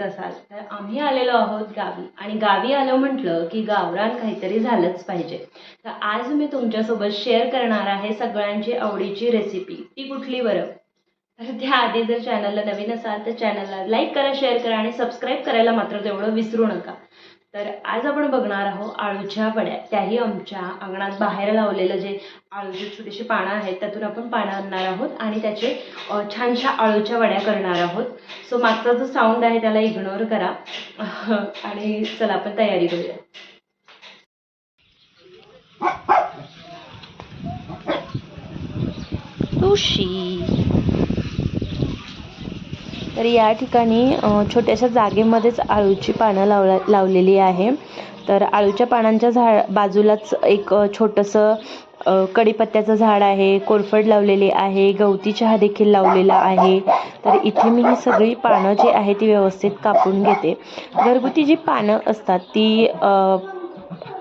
असाल? तर आम्ही आलेलो आहोत गावी आणि गावी आलो म्हटलं की गावरान काहीतरी झालंच पाहिजे. तर आज मी तुमच्यासोबत शेअर करणार आहे सगळ्यांची आवडीची रेसिपी ती कुठली बरं? तर त्याआधी जर चॅनलला नवीन असाल तर चॅनलला लाईक करा शेअर करा आणि सबस्क्राईब करायला मात्र तेवढं विसरू नका. तर आज आपण बघणार आहोत आळूच्या वड्या त्याही आमच्या अंगणात बाहेर लावलेलं जे आळूची छोटीशी पानं आहेत त्यातून आपण पानं आणणार आहोत आणि त्याचे छानशा आळूच्या वड्या करणार आहोत. सो मागचा जो साऊंड आहे त्याला इग्नोर करा. आणि चला आपण तयारी करूया. तुळशी. तर या ठिकाणी छोट्याशा जागेमध्येच आळूची पानं लावला लावलेली आहे. तर आळूच्या पानांच्या झाड बाजूलाच एक छोटंसं कडीपत्त्याचं कढीपत्त्याचं झाड आहे कोरफड लावलेली आहे गवती चहा देखील लावलेला आहे. तर इथे मी ही सगळी पानं जी आहे ती व्यवस्थित कापून घेते. घरगुती जी पानं असतात ती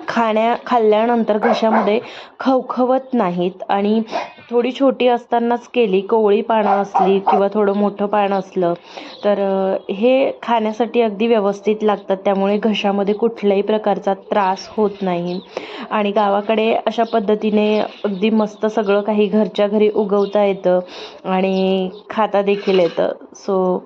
खाण्या खाल्ल्यानंतर घशामध्ये खवखवत नाहीत आणि थोडी छोटी असतानाच केली कोवळी पानं असली किंवा थोडं मोठं पानं असलं तर हे खाण्यासाठी अगदी व्यवस्थित लागतात. त्यामुळे घशामध्ये कुठल्याही प्रकारचा त्रास होत नाही. आणि गावाकडे अशा पद्धतीने अगदी मस्त सगळं काही घरच्या घरी उगवता येतं आणि खाता देखील येतं. सो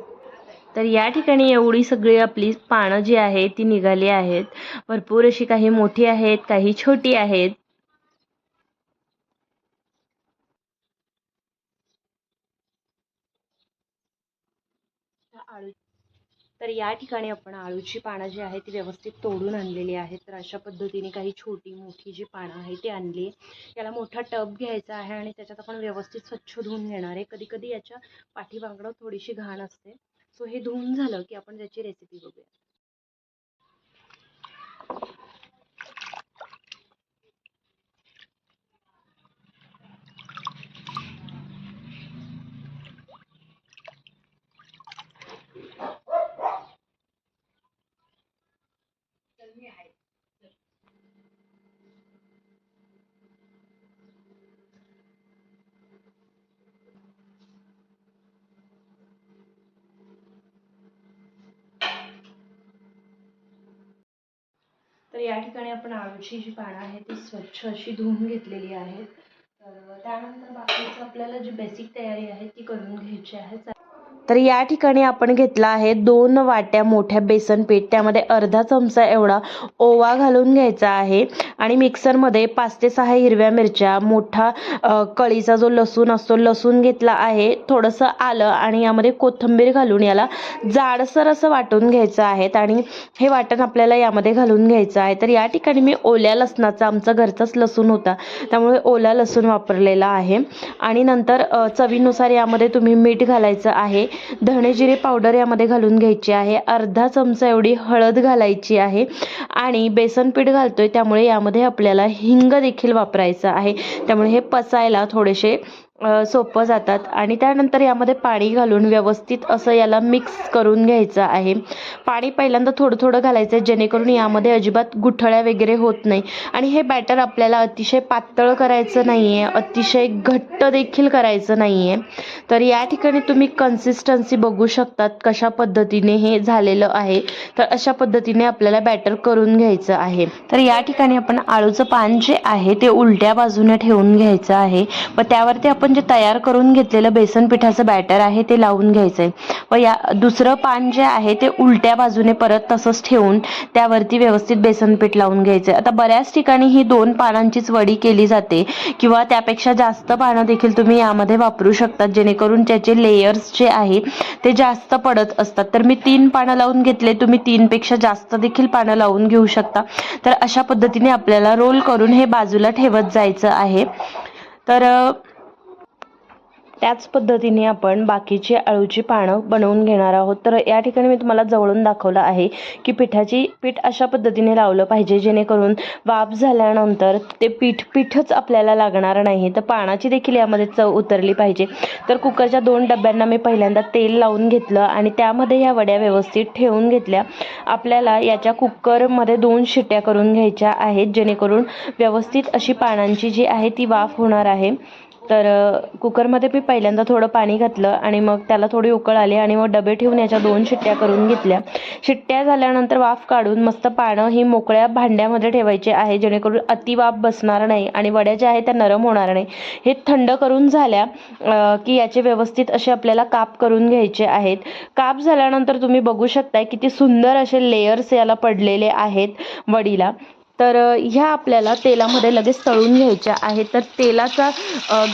तर या ठिकाणी एवढी सगळी आपली पानं जी आहे ती निघाली आहेत. भरपूर अशी काही मोठी आहेत काही छोटी आहेत. तर या ठिकाणी आपण आळूची पानं जी आहे ती व्यवस्थित तोडून आणलेली आहेत. तर अशा पद्धतीने काही छोटी मोठी जी पानं आहे ती आणली. याला मोठा टब घ्यायचा आहे आणि त्याच्यात आपण व्यवस्थित स्वच्छ धुवून घेणार आहे. कधी कधी याच्या पाठीमागडं थोडीशी घाण असते. सो हे धुवून झालं की आपण त्याची रेसिपी बघूया. तर या ठिकाणी आपण आळूची जी पानं आहेत ती स्वच्छ अशी धुवून घेतलेली आहेत. तर त्यानंतर बाकीचं आपल्याला जी बेसिक तयारी आहे ती करून घ्यायची आहे. तर या ठिकाणी आपण घेतला आहे दोन वाट्या मोठ्या बेसन पीठ. त्यामध्ये अर्धा चमचा एवढा ओवा घालून घ्यायचा आहे. आणि मिक्सरमध्ये पाच ते सहा हिरव्या मिरच्या मोठा कळीचा जो लसूण असतो लसूण घेतला आहे. थोडंसं आलं आणि यामध्ये कोथिंबीर घालून याला जाडसर असं वाटून घ्यायचं आहे. आणि हे वाटण आपल्याला यामध्ये घालून घ्यायचं आहे. तर या ठिकाणी मी ओल्या लसणाचा आमचा घरचाच लसूण होता. त्यामुळे ओला लसूण वापरलेला आहे. आणि नंतर चवीनुसार यामध्ये तुम्ही मीठ घालायचं आहे. धणे जिरे पावडर यामध्ये घालून घ्यायची आहे. अर्धा चमचा एवढी हळद घालायची आहे. आणि बेसन पीठ घालतोय त्यामुळे यामध्ये आपल्याला हिंग देखील वापरायचं आहे. त्यामुळे हे पचायला थोडेसे सोपं जातात. आणि त्यानंतर यामध्ये पाणी घालून व्यवस्थित असं याला मिक्स करून घ्यायचं आहे. पाणी पहिल्यांदा थोडं थोडं घालायचं आहे जेणेकरून यामध्ये अजिबात गुठळ्या वगैरे होत नाही. आणि हे बॅटर आपल्याला अतिशय पातळ करायचं नाही आहे अतिशय घट्ट देखील करायचं नाही आहे तर या ठिकाणी तुम्ही कन्सिस्टन्सी बघू शकतात कशा पद्धतीने हे झालेलं आहे. तर अशा पद्धतीने आपल्याला बॅटर करून घ्यायचं आहे. तर या ठिकाणी आपण आळूचं पान जे आहे ते उलट्या बाजूने ठेवून घ्यायचं आहे. व त्यावरती आपण जे तयार करून घेतलेलं बेसन पिठाचं बॅटर आहे ते लावून घ्यायचं आहे. व या दुसरं पान जे आहे ते उलट्या बाजूने परत तसंच ठेवून त्यावरती व्यवस्थित बेसन पीठ लावून घ्यायचं आता बऱ्याच ठिकाणी ही दोन पानांचीच वडी केली जाते. किंवा त्यापेक्षा जास्त पानं देखील तुम्ही यामध्ये वापरू शकतात जेणेकरून त्याचे लेयर्स जे आहे ते जास्त पडत असतात. तर मी तीन पानं लावून घेतले तुम्ही तीनपेक्षा जास्त देखील पानं लावून घेऊ शकता. तर अशा पद्धतीने आपल्याला रोल करून हे बाजूला ठेवत जायचं आहे. तर त्याच पद्धतीने आपण बाकीची अळूची पानं बनवून घेणार आहोत. तर या ठिकाणी मी तुम्हाला जवळून दाखवलं आहे की पिठाची पीठ अशा पद्धतीने लावलं पाहिजे जेणेकरून वाफ झाल्यानंतर ते पीठ पीठच आपल्याला लागणार नाही. तर पानाची देखील यामध्ये चव उतरली पाहिजे. तर कुकरच्या दोन डब्यांना मी पहिल्यांदा तेल लावून घेतलं आणि त्यामध्ये या वड्या व्यवस्थित ठेवून घेतल्या. आपल्याला याच्या कुकरमध्ये दोन शिट्ट्या करून घ्यायच्या आहेत जेणेकरून व्यवस्थित अशी पानांची जी आहे ती वाफ होणार आहे. तर कुकरमध्ये मी पहिल्यांदा थोडं पाणी घातलं आणि मग त्याला थोडी उकळ आली आणि मग डबे ठेवून याच्या दोन शिट्ट्या करून घेतल्या. शिट्ट्या झाल्यानंतर वाफ काढून मस्त पानं ही मोकळ्या भांड्यामध्ये ठेवायचे आहे जेणेकरून अति वाफ बसणार नाही आणि वड्या ज्या आहेत त्या नरम होणार नाही. हे थंड करून झाल्या की याचे व्यवस्थित असे आपल्याला काप करून घ्यायचे आहेत. काप झाल्यानंतर तुम्ही बघू शकताय किती सुंदर असे लेयर्स याला पडलेले आहेत वडीला. तर ह्या आपल्याला तेलामध्ये लगेच तळून घ्यायच्या आहेत. तर तेलाचा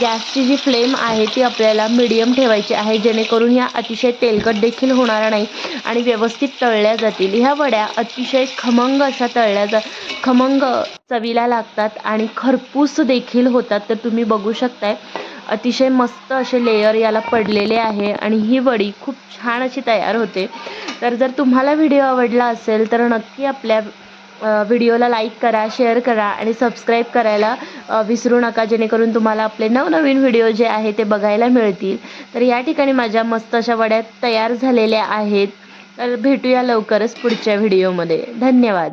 गॅसची जी फ्लेम आहे ती आपल्याला मिडियम ठेवायची आहे जेणेकरून ह्या अतिशय तेलकट देखील होणार नाही आणि व्यवस्थित तळल्या जातील. ह्या वड्या अतिशय खमंग अशा तळल्या जा खमंग चवीला लागतात आणि खरपूस देखील होतात. तर तुम्ही बघू शकताय अतिशय मस्त असे लेयर याला पडलेले आहे आणि ही वडी खूप छान अशी तयार होते. तर जर तुम्हाला व्हिडिओ आवडला असेल तर नक्की आपल्या व्हिडिओला लाईक करा शेअर करा आणि सबस्क्राईब करायला विसरू नका. जेणेकरून तुम्हाला आपले नवनवीन व्हिडिओ जे आहे ते बघायला मिळतील. तर या ठिकाणी माझ्या मस्त अशा वड्या तयार झालेल्या आहेत. तर भेटूया लवकरच पुढच्या व्हिडिओमध्ये धन्यवाद.